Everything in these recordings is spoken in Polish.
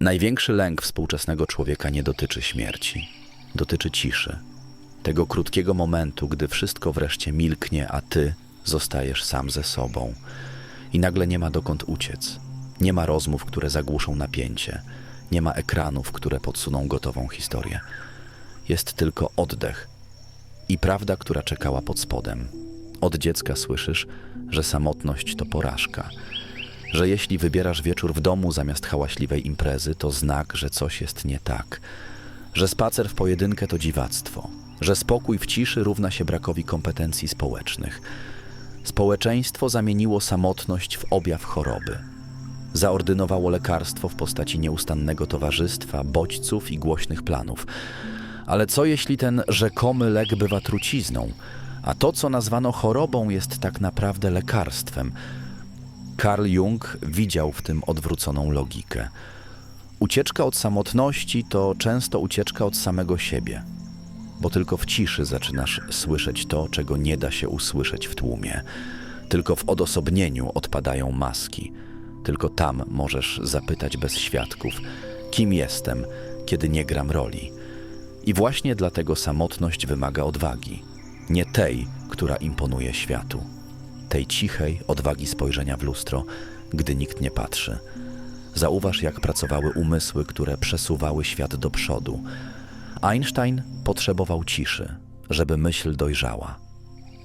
Największy lęk współczesnego człowieka nie dotyczy śmierci, dotyczy ciszy. Tego krótkiego momentu, gdy wszystko wreszcie milknie, a ty zostajesz sam ze sobą. I nagle nie ma dokąd uciec. Nie ma rozmów, które zagłuszą napięcie. Nie ma ekranów, które podsuną gotową historię. Jest tylko oddech i prawda, która czekała pod spodem. Od dziecka słyszysz, że samotność to porażka. Że jeśli wybierasz wieczór w domu zamiast hałaśliwej imprezy, to znak, że coś jest nie tak. Że spacer w pojedynkę to dziwactwo. Że spokój w ciszy równa się brakowi kompetencji społecznych. Społeczeństwo zamieniło samotność w objaw choroby. Zaordynowało lekarstwo w postaci nieustannego towarzystwa, bodźców i głośnych planów. Ale co jeśli ten rzekomy lek bywa trucizną, a to, co nazwano chorobą, jest tak naprawdę lekarstwem? Carl Jung widział w tym odwróconą logikę. Ucieczka od samotności to często ucieczka od samego siebie, bo tylko w ciszy zaczynasz słyszeć to, czego nie da się usłyszeć w tłumie. Tylko w odosobnieniu odpadają maski. Tylko tam możesz zapytać bez świadków, kim jestem, kiedy nie gram roli. I właśnie dlatego samotność wymaga odwagi. Nie tej, która imponuje światu. Tej cichej odwagi spojrzenia w lustro, gdy nikt nie patrzy. Zauważ, jak pracowały umysły, które przesuwały świat do przodu. Einstein potrzebował ciszy, żeby myśl dojrzała.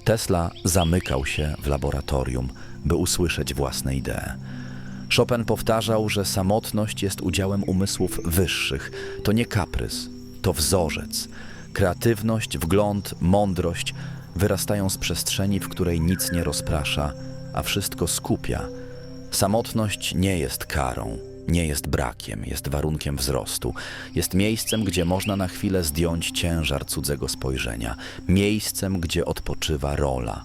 Tesla zamykał się w laboratorium, by usłyszeć własne idee. Chopin powtarzał, że samotność jest udziałem umysłów wyższych. To nie kaprys, to wzorzec. Kreatywność, wgląd, mądrość wyrastają z przestrzeni, w której nic nie rozprasza, a wszystko skupia. Samotność nie jest karą, nie jest brakiem, jest warunkiem wzrostu. Jest miejscem, gdzie można na chwilę zdjąć ciężar cudzego spojrzenia, miejscem, gdzie odpoczywa rola,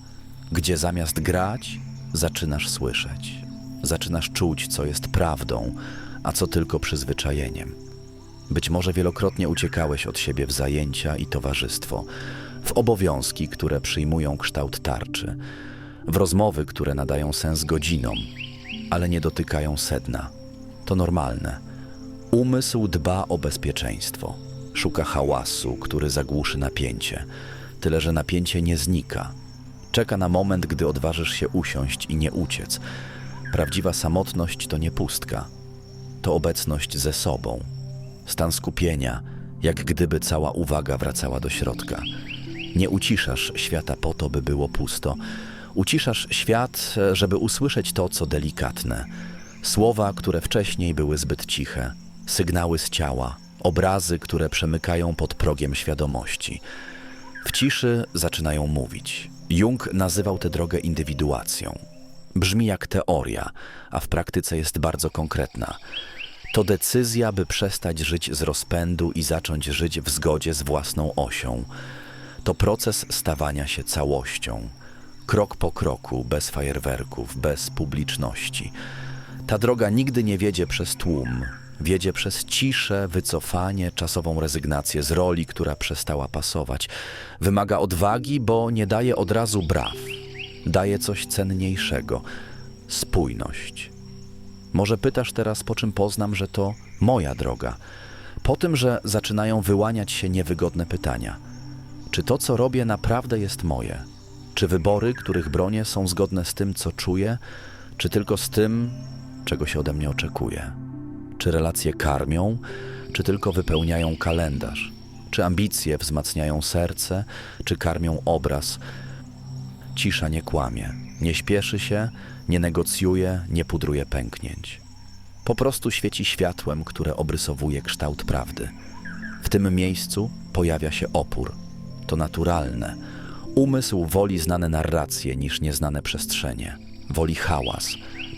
gdzie zamiast grać, zaczynasz słyszeć, zaczynasz czuć, co jest prawdą, a co tylko przyzwyczajeniem. Być może wielokrotnie uciekałeś od siebie w zajęcia i towarzystwo, w obowiązki, które przyjmują kształt tarczy, w rozmowy, które nadają sens godzinom, ale nie dotykają sedna. To normalne. Umysł dba o bezpieczeństwo. Szuka hałasu, który zagłuszy napięcie. Tyle, że napięcie nie znika. Czeka na moment, gdy odważysz się usiąść i nie uciec. Prawdziwa samotność to nie pustka. To obecność ze sobą. Stan skupienia, jak gdyby cała uwaga wracała do środka. Nie uciszasz świata po to, by było pusto. Uciszasz świat, żeby usłyszeć to, co delikatne. Słowa, które wcześniej były zbyt ciche, sygnały z ciała, obrazy, które przemykają pod progiem świadomości. W ciszy zaczynają mówić. Jung nazywał tę drogę indywiduacją. Brzmi jak teoria, a w praktyce jest bardzo konkretna. To decyzja, by przestać żyć z rozpędu i zacząć żyć w zgodzie z własną osią. To proces stawania się całością. Krok po kroku, bez fajerwerków, bez publiczności. Ta droga nigdy nie wiedzie przez tłum, wiedzie przez ciszę, wycofanie, czasową rezygnację z roli, która przestała pasować. Wymaga odwagi, bo nie daje od razu braw. Daje coś cenniejszego spójność. Może pytasz teraz, po czym poznam, że to moja droga. Po tym, że zaczynają wyłaniać się niewygodne pytania. Czy to, co robię, naprawdę jest moje? Czy wybory, których bronię, są zgodne z tym, co czuję, czy tylko z tym, czego się ode mnie oczekuje? Czy relacje karmią, czy tylko wypełniają kalendarz? Czy ambicje wzmacniają serce, czy karmią obraz? Cisza nie kłamie, nie śpieszy się, nie negocjuje, nie pudruje pęknięć. Po prostu świeci światłem, które obrysowuje kształt prawdy. W tym miejscu pojawia się opór. To naturalne. Umysł woli znane narracje niż nieznane przestrzenie. Woli hałas,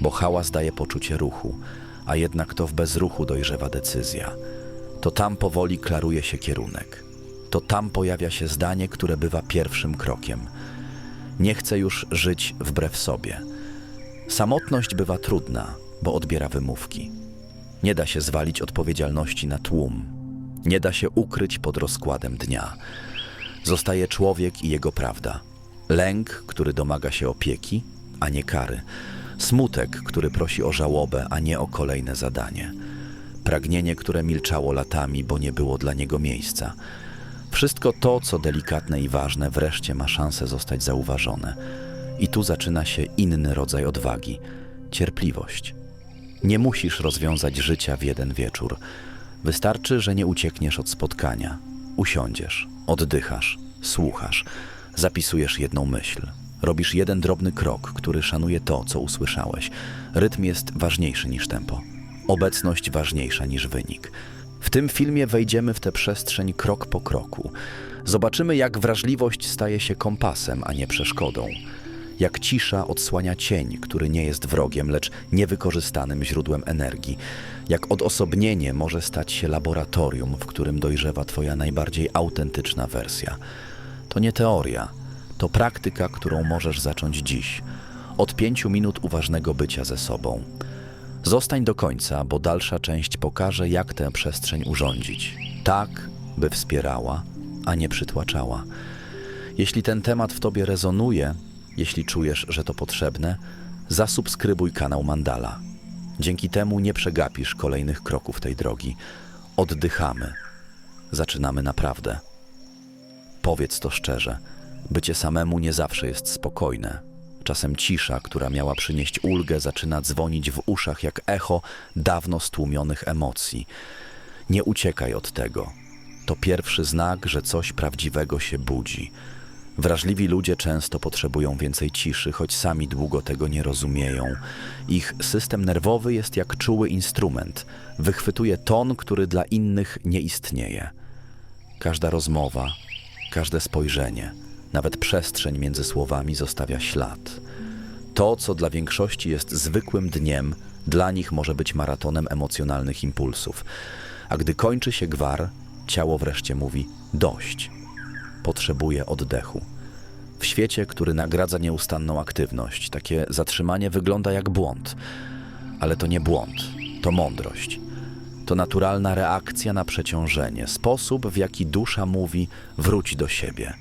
bo hałas daje poczucie ruchu, a jednak to w bezruchu dojrzewa decyzja. To tam powoli klaruje się kierunek. To tam pojawia się zdanie, które bywa pierwszym krokiem. Nie chcę już żyć wbrew sobie. Samotność bywa trudna, bo odbiera wymówki. Nie da się zwalić odpowiedzialności na tłum. Nie da się ukryć pod rozkładem dnia. Zostaje człowiek i jego prawda. Lęk, który domaga się opieki, a nie kary. Smutek, który prosi o żałobę, a nie o kolejne zadanie. pragnienie, które milczało latami, bo nie było dla niego miejsca. Wszystko to, co delikatne i ważne, wreszcie ma szansę zostać zauważone. I tu zaczyna się inny rodzaj odwagi cierpliwość. Nie musisz rozwiązać życia w jeden wieczór. Wystarczy, że nie uciekniesz od spotkania. Usiądziesz, oddychasz, słuchasz, zapisujesz jedną myśl. Robisz jeden drobny krok, który szanuje to, co usłyszałeś. Rytm jest ważniejszy niż tempo. Obecność ważniejsza niż wynik. W tym filmie wejdziemy w tę przestrzeń krok po kroku. Zobaczymy, jak wrażliwość staje się kompasem, a nie przeszkodą. Jak cisza odsłania cień, który nie jest wrogiem, lecz niewykorzystanym źródłem energii. Jak odosobnienie może stać się laboratorium, w którym dojrzewa Twoja najbardziej autentyczna wersja. To nie teoria, to praktyka, którą możesz zacząć dziś. Od pięciu minut uważnego bycia ze sobą. Zostań do końca, bo dalsza część pokaże, jak tę przestrzeń urządzić. Tak, by wspierała, a nie przytłaczała. Jeśli ten temat w Tobie rezonuje, jeśli czujesz, że to potrzebne, zasubskrybuj kanał Mandala. Dzięki temu nie przegapisz kolejnych kroków tej drogi. Oddychamy. Zaczynamy naprawdę. Powiedz to szczerze. Bycie samemu nie zawsze jest spokojne. Czasem cisza, która miała przynieść ulgę, zaczyna dzwonić w uszach jak echo dawno stłumionych emocji. Nie uciekaj od tego. To pierwszy znak, że coś prawdziwego się budzi. Wrażliwi ludzie często potrzebują więcej ciszy, choć sami długo tego nie rozumieją. Ich system nerwowy jest jak czuły instrument. Wychwytuje ton, który dla innych nie istnieje. Każda rozmowa, każde spojrzenie, nawet przestrzeń między słowami zostawia ślad. To, co dla większości jest zwykłym dniem, dla nich może być maratonem emocjonalnych impulsów. A gdy kończy się gwar, ciało wreszcie mówi dość. Potrzebuje oddechu. W świecie, który nagradza nieustanną aktywność, takie zatrzymanie wygląda jak błąd. Ale to nie błąd, to mądrość. To naturalna reakcja na przeciążenie, sposób, w jaki dusza mówi: wróć do siebie.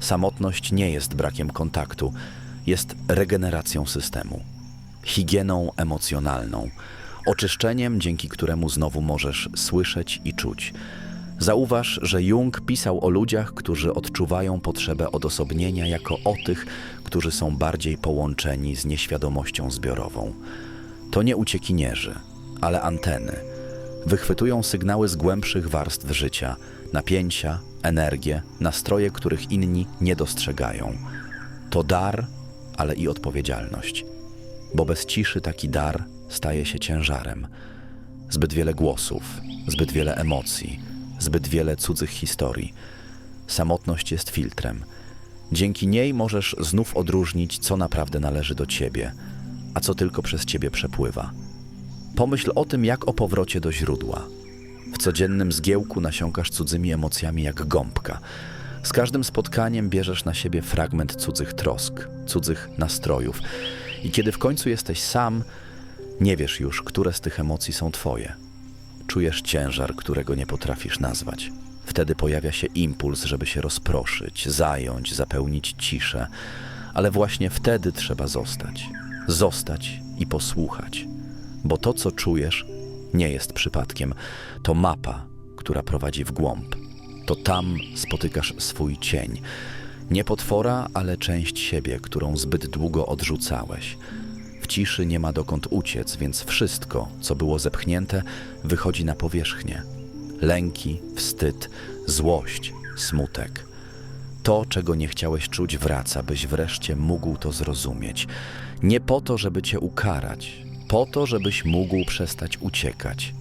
Samotność nie jest brakiem kontaktu, jest regeneracją systemu, higieną emocjonalną, oczyszczeniem, dzięki któremu znowu możesz słyszeć i czuć. Zauważ, że Jung pisał o ludziach, którzy odczuwają potrzebę odosobnienia jako o tych, którzy są bardziej połączeni z nieświadomością zbiorową. To nie uciekinierzy, ale anteny. Wychwytują sygnały z głębszych warstw życia, napięcia, energię, nastroje, których inni nie dostrzegają. To dar, ale i odpowiedzialność. Bo bez ciszy taki dar staje się ciężarem. Zbyt wiele głosów, zbyt wiele emocji, zbyt wiele cudzych historii. Samotność jest filtrem. Dzięki niej możesz znów odróżnić, co naprawdę należy do ciebie, a co tylko przez ciebie przepływa. Pomyśl o tym, jak o powrocie do źródła. W codziennym zgiełku nasiąkasz cudzymi emocjami jak gąbka. Z każdym spotkaniem bierzesz na siebie fragment cudzych trosk, cudzych nastrojów. I kiedy w końcu jesteś sam, nie wiesz już, które z tych emocji są twoje. Czujesz ciężar, którego nie potrafisz nazwać. Wtedy pojawia się impuls, żeby się rozproszyć, zająć, zapełnić ciszę, ale właśnie wtedy trzeba zostać. Zostać i posłuchać, bo to, co czujesz, nie jest przypadkiem. To mapa, która prowadzi w głąb. To tam spotykasz swój cień. Nie potwora, ale część siebie, którą zbyt długo odrzucałeś. Ciszy nie ma dokąd uciec, więc wszystko, co było zepchnięte, wychodzi na powierzchnię. Lęki, wstyd, złość, smutek. To, czego nie chciałeś czuć, wraca, byś wreszcie mógł to zrozumieć. Nie po to, żeby cię ukarać, po to, żebyś mógł przestać uciekać.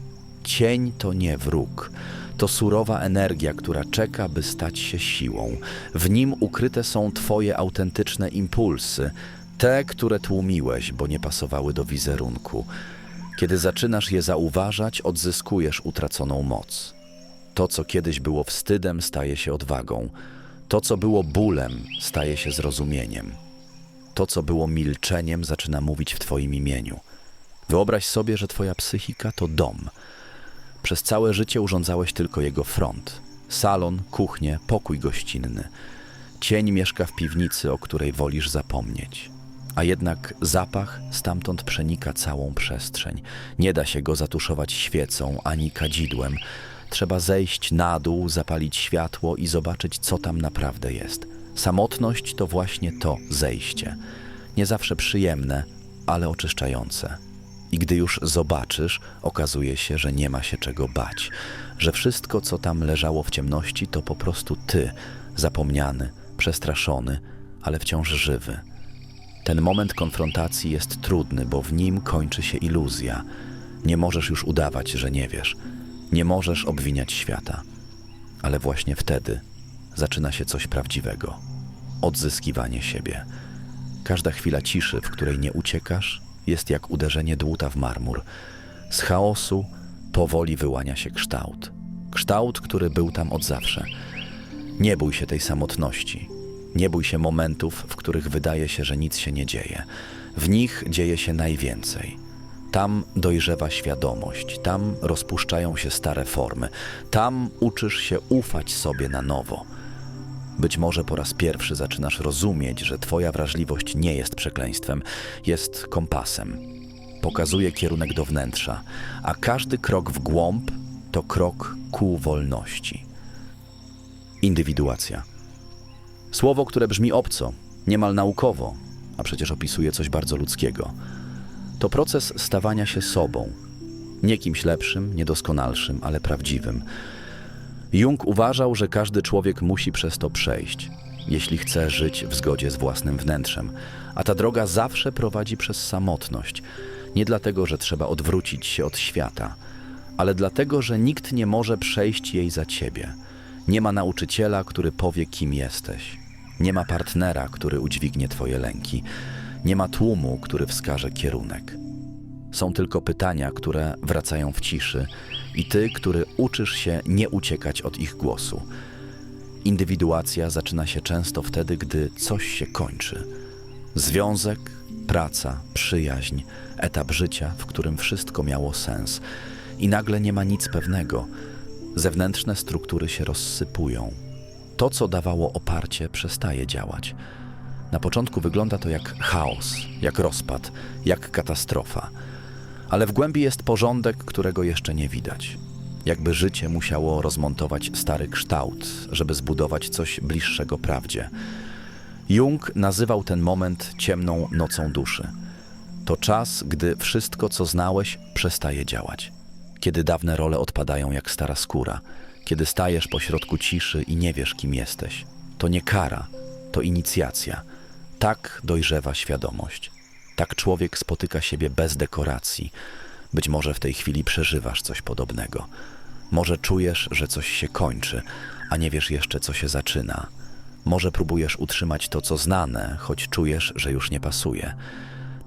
Cień to nie wróg. To surowa energia, która czeka, by stać się siłą. W nim ukryte są Twoje autentyczne impulsy, te, które tłumiłeś, bo nie pasowały do wizerunku. Kiedy zaczynasz je zauważać, odzyskujesz utraconą moc. To, co kiedyś było wstydem, staje się odwagą. To, co było bólem, staje się zrozumieniem. To, co było milczeniem, zaczyna mówić w Twoim imieniu. Wyobraź sobie, że Twoja psychika to dom. Przez całe życie urządzałeś tylko jego front. Salon, kuchnię, pokój gościnny. Cień mieszka w piwnicy, o której wolisz zapomnieć. A jednak zapach stamtąd przenika całą przestrzeń. Nie da się go zatuszować świecą ani kadzidłem. Trzeba zejść na dół, zapalić światło i zobaczyć, co tam naprawdę jest. Samotność to właśnie to zejście. Nie zawsze przyjemne, ale oczyszczające. I gdy już zobaczysz, okazuje się, że nie ma się czego bać, że wszystko, co tam leżało w ciemności, to po prostu ty, zapomniany, przestraszony, ale wciąż żywy. Ten moment konfrontacji jest trudny, bo w nim kończy się iluzja. Nie możesz już udawać, że nie wiesz. Nie możesz obwiniać świata. Ale właśnie wtedy zaczyna się coś prawdziwego odzyskiwanie siebie. Każda chwila ciszy, w której nie uciekasz, jest jak uderzenie dłuta w marmur. Z chaosu powoli wyłania się kształt. Kształt, który był tam od zawsze. Nie bój się tej samotności. Nie bój się momentów, w których wydaje się, że nic się nie dzieje. W nich dzieje się najwięcej. Tam dojrzewa świadomość, tam rozpuszczają się stare formy, tam uczysz się ufać sobie na nowo. Być może po raz pierwszy zaczynasz rozumieć, że Twoja wrażliwość nie jest przekleństwem, jest kompasem. Pokazuje kierunek do wnętrza, a każdy krok w głąb to krok ku wolności. Indywiduacja. Słowo, które brzmi obco, niemal naukowo, a przecież opisuje coś bardzo ludzkiego. To proces stawania się sobą, nie kimś lepszym, niedoskonalszym, ale prawdziwym. Jung uważał, że każdy człowiek musi przez to przejść, jeśli chce żyć w zgodzie z własnym wnętrzem, a ta droga zawsze prowadzi przez samotność. Nie dlatego, że trzeba odwrócić się od świata, ale dlatego, że nikt nie może przejść jej za ciebie. Nie ma nauczyciela, który powie, kim jesteś. Nie ma partnera, który udźwignie twoje lęki. Nie ma tłumu, który wskaże kierunek. Są tylko pytania, które wracają w ciszy, i ty, który uczysz się nie uciekać od ich głosu. Indywiduacja zaczyna się często wtedy, gdy coś się kończy. Związek, praca, przyjaźń, etap życia, w którym wszystko miało sens, i nagle nie ma nic pewnego. Zewnętrzne struktury się rozsypują. To, co dawało oparcie, przestaje działać. Na początku wygląda to jak chaos, jak rozpad, jak katastrofa ale w głębi jest porządek, którego jeszcze nie widać. Jakby życie musiało rozmontować stary kształt, żeby zbudować coś bliższego prawdzie. Jung nazywał ten moment ciemną nocą duszy. To czas, gdy wszystko, co znałeś, przestaje działać. Kiedy dawne role odpadają jak stara skóra, kiedy stajesz pośrodku ciszy i nie wiesz, kim jesteś. To nie kara, to inicjacja. Tak dojrzewa świadomość. Tak człowiek spotyka siebie bez dekoracji. Być może w tej chwili przeżywasz coś podobnego. Może czujesz, że coś się kończy, a nie wiesz jeszcze, co się zaczyna. Może próbujesz utrzymać to, co znane, choć czujesz, że już nie pasuje.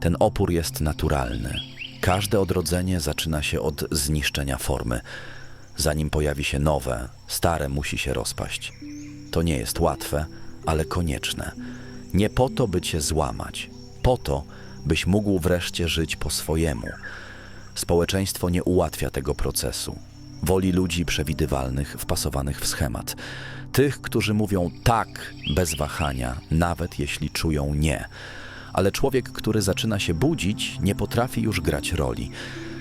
Ten opór jest naturalny. Każde odrodzenie zaczyna się od zniszczenia formy. Zanim pojawi się nowe, stare musi się rozpaść. To nie jest łatwe, ale konieczne. Nie po to, by cię złamać, po to, byś mógł wreszcie żyć po swojemu. Społeczeństwo nie ułatwia tego procesu. Woli ludzi przewidywalnych, wpasowanych w schemat. Tych, którzy mówią tak bez wahania, nawet jeśli czują nie. Ale człowiek, który zaczyna się budzić, nie potrafi już grać roli.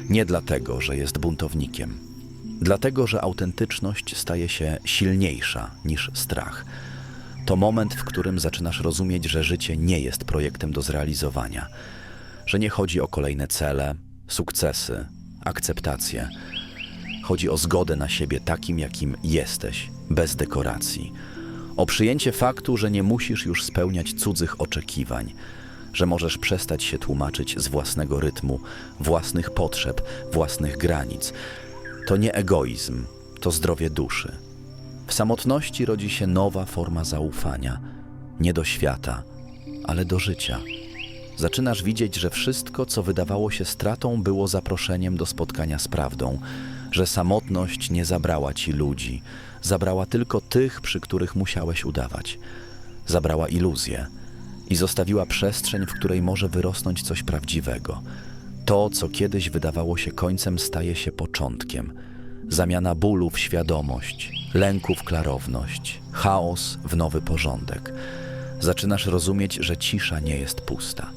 Nie dlatego, że jest buntownikiem. Dlatego, że autentyczność staje się silniejsza niż strach. To moment, w którym zaczynasz rozumieć, że życie nie jest projektem do zrealizowania, że nie chodzi o kolejne cele, sukcesy, akceptację. Chodzi o zgodę na siebie takim, jakim jesteś, bez dekoracji. O przyjęcie faktu, że nie musisz już spełniać cudzych oczekiwań, że możesz przestać się tłumaczyć z własnego rytmu, własnych potrzeb, własnych granic. To nie egoizm, to zdrowie duszy. W samotności rodzi się nowa forma zaufania, nie do świata, ale do życia. Zaczynasz widzieć, że wszystko, co wydawało się stratą, było zaproszeniem do spotkania z prawdą, że samotność nie zabrała ci ludzi, zabrała tylko tych, przy których musiałeś udawać. Zabrała iluzję i zostawiła przestrzeń, w której może wyrosnąć coś prawdziwego. To, co kiedyś wydawało się końcem, staje się początkiem. Zamiana bólu w świadomość, lęku w klarowność, chaos w nowy porządek. Zaczynasz rozumieć, że cisza nie jest pusta.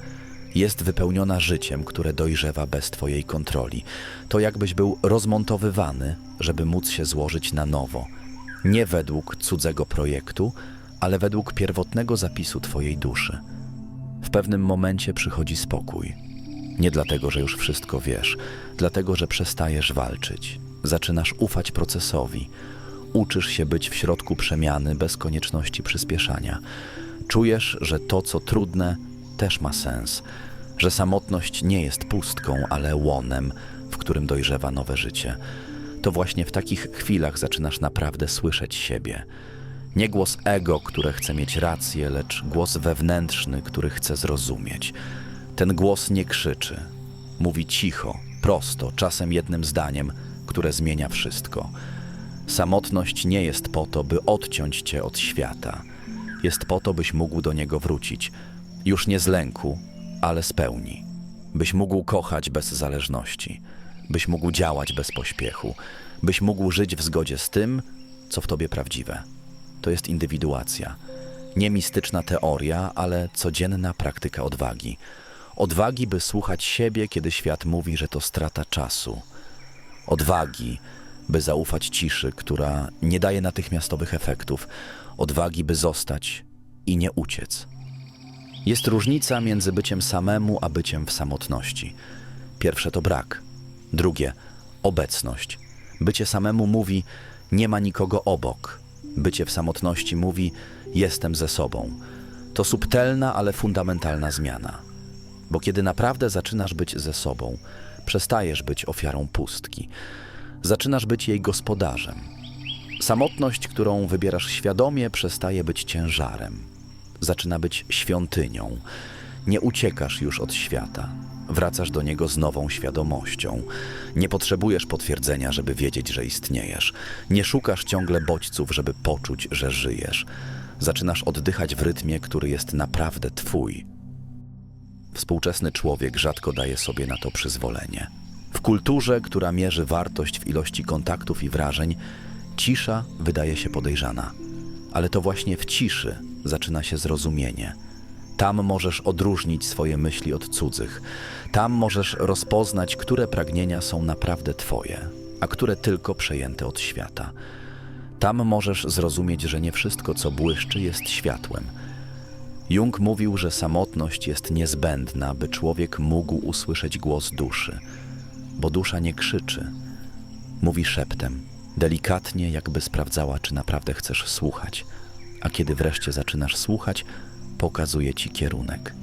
Jest wypełniona życiem, które dojrzewa bez Twojej kontroli. To jakbyś był rozmontowywany, żeby móc się złożyć na nowo. Nie według cudzego projektu, ale według pierwotnego zapisu Twojej duszy. W pewnym momencie przychodzi spokój. Nie dlatego, że już wszystko wiesz, dlatego, że przestajesz walczyć. Zaczynasz ufać procesowi. Uczysz się być w środku przemiany bez konieczności przyspieszania. Czujesz, że to, co trudne, też ma sens, że samotność nie jest pustką, ale łonem, w którym dojrzewa nowe życie. To właśnie w takich chwilach zaczynasz naprawdę słyszeć siebie. Nie głos ego, które chce mieć rację, lecz głos wewnętrzny, który chce zrozumieć. Ten głos nie krzyczy. Mówi cicho, prosto, czasem jednym zdaniem, które zmienia wszystko. Samotność nie jest po to, by odciąć cię od świata. Jest po to, byś mógł do niego wrócić. Już nie z lęku, ale z pełni. Byś mógł kochać bez zależności. Byś mógł działać bez pośpiechu. Byś mógł żyć w zgodzie z tym, co w tobie prawdziwe. To jest indywiduacja. Nie mistyczna teoria, ale codzienna praktyka odwagi. Odwagi, by słuchać siebie, kiedy świat mówi, że to strata czasu. Odwagi, by zaufać ciszy, która nie daje natychmiastowych efektów. Odwagi, by zostać i nie uciec. Jest różnica między byciem samemu a byciem w samotności. Pierwsze to brak, drugie obecność. Bycie samemu mówi: Nie ma nikogo obok. Bycie w samotności mówi: Jestem ze sobą. To subtelna, ale fundamentalna zmiana. Bo kiedy naprawdę zaczynasz być ze sobą, przestajesz być ofiarą pustki. Zaczynasz być jej gospodarzem. Samotność, którą wybierasz świadomie, przestaje być ciężarem. Zaczyna być świątynią. Nie uciekasz już od świata. Wracasz do niego z nową świadomością. Nie potrzebujesz potwierdzenia, żeby wiedzieć, że istniejesz. Nie szukasz ciągle bodźców, żeby poczuć, że żyjesz. Zaczynasz oddychać w rytmie, który jest naprawdę twój. Współczesny człowiek rzadko daje sobie na to przyzwolenie. W kulturze, która mierzy wartość w ilości kontaktów i wrażeń, cisza wydaje się podejrzana. Ale to właśnie w ciszy zaczyna się zrozumienie. Tam możesz odróżnić swoje myśli od cudzych. Tam możesz rozpoznać, które pragnienia są naprawdę Twoje, a które tylko przejęte od świata. Tam możesz zrozumieć, że nie wszystko, co błyszczy, jest światłem. Jung mówił, że samotność jest niezbędna, by człowiek mógł usłyszeć głos duszy, bo dusza nie krzyczy, mówi szeptem, delikatnie, jakby sprawdzała, czy naprawdę chcesz słuchać. A kiedy wreszcie zaczynasz słuchać, pokazuje ci kierunek.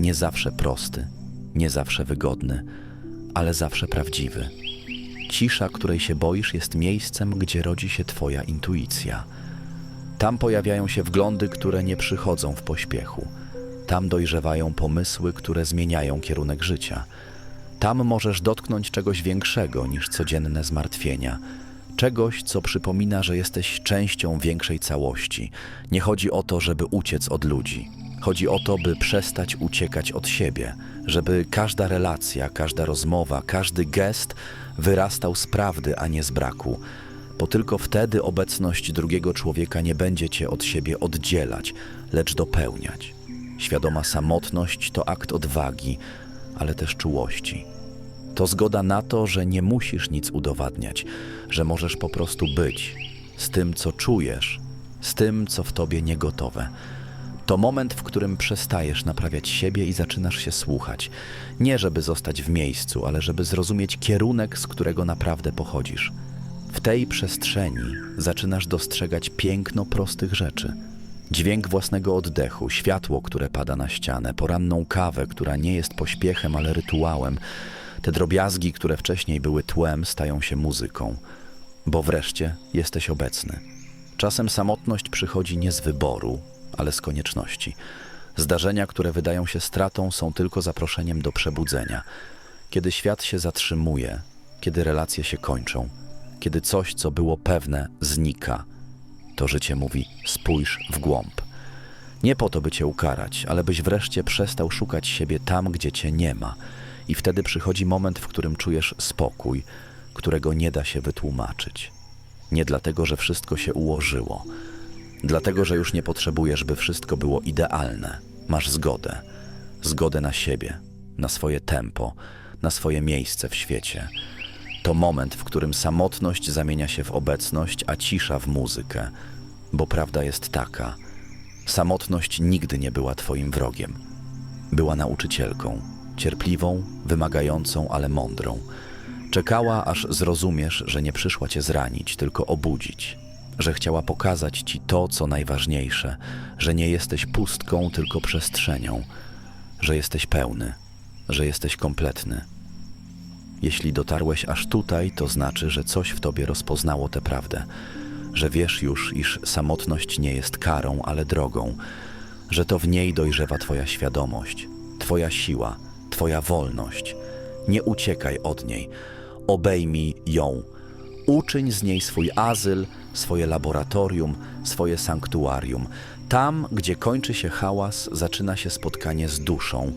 Nie zawsze prosty, nie zawsze wygodny, ale zawsze prawdziwy. Cisza, której się boisz, jest miejscem, gdzie rodzi się Twoja intuicja. Tam pojawiają się wglądy, które nie przychodzą w pośpiechu. Tam dojrzewają pomysły, które zmieniają kierunek życia. Tam możesz dotknąć czegoś większego niż codzienne zmartwienia. Czegoś, co przypomina, że jesteś częścią większej całości. Nie chodzi o to, żeby uciec od ludzi. Chodzi o to, by przestać uciekać od siebie, żeby każda relacja, każda rozmowa, każdy gest wyrastał z prawdy, a nie z braku, bo tylko wtedy obecność drugiego człowieka nie będzie cię od siebie oddzielać, lecz dopełniać. Świadoma samotność to akt odwagi, ale też czułości. To zgoda na to, że nie musisz nic udowadniać, że możesz po prostu być z tym, co czujesz, z tym, co w tobie niegotowe. To moment, w którym przestajesz naprawiać siebie i zaczynasz się słuchać. Nie żeby zostać w miejscu, ale żeby zrozumieć kierunek, z którego naprawdę pochodzisz. W tej przestrzeni zaczynasz dostrzegać piękno prostych rzeczy. Dźwięk własnego oddechu, światło, które pada na ścianę, poranną kawę, która nie jest pośpiechem, ale rytuałem. Te drobiazgi, które wcześniej były tłem, stają się muzyką, bo wreszcie jesteś obecny. Czasem samotność przychodzi nie z wyboru, ale z konieczności. Zdarzenia, które wydają się stratą, są tylko zaproszeniem do przebudzenia. Kiedy świat się zatrzymuje, kiedy relacje się kończą, kiedy coś, co było pewne, znika, to życie mówi: spójrz w głąb. Nie po to, by cię ukarać, ale byś wreszcie przestał szukać siebie tam, gdzie cię nie ma. I wtedy przychodzi moment, w którym czujesz spokój, którego nie da się wytłumaczyć. Nie dlatego, że wszystko się ułożyło, dlatego, że już nie potrzebujesz, by wszystko było idealne. Masz zgodę. zgodę na siebie, na swoje tempo, na swoje miejsce w świecie. To moment, w którym samotność zamienia się w obecność, a cisza w muzykę. Bo prawda jest taka: samotność nigdy nie była Twoim wrogiem. Była nauczycielką, cierpliwą, wymagającą, ale mądrą. Czekała, aż zrozumiesz, że nie przyszła Cię zranić, tylko obudzić, że chciała pokazać Ci to, co najważniejsze, że nie jesteś pustką, tylko przestrzenią, że jesteś pełny, że jesteś kompletny. Jeśli dotarłeś aż tutaj, to znaczy, że coś w tobie rozpoznało tę prawdę, że wiesz już, iż samotność nie jest karą, ale drogą, że to w niej dojrzewa Twoja świadomość, Twoja siła, Twoja wolność. Nie uciekaj od niej, obejmij ją. Uczyń z niej swój azyl, swoje laboratorium, swoje sanktuarium. Tam, gdzie kończy się hałas, zaczyna się spotkanie z duszą,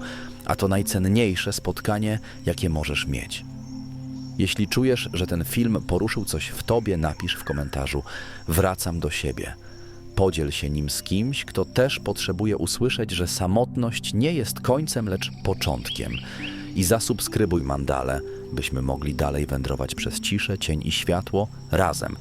a to najcenniejsze spotkanie, jakie możesz mieć. Jeśli czujesz, że ten film poruszył coś w tobie, napisz w komentarzu: Wracam do siebie. Podziel się nim z kimś, kto też potrzebuje usłyszeć, że samotność nie jest końcem, lecz początkiem. I zasubskrybuj mandale, byśmy mogli dalej wędrować przez ciszę, cień i światło razem.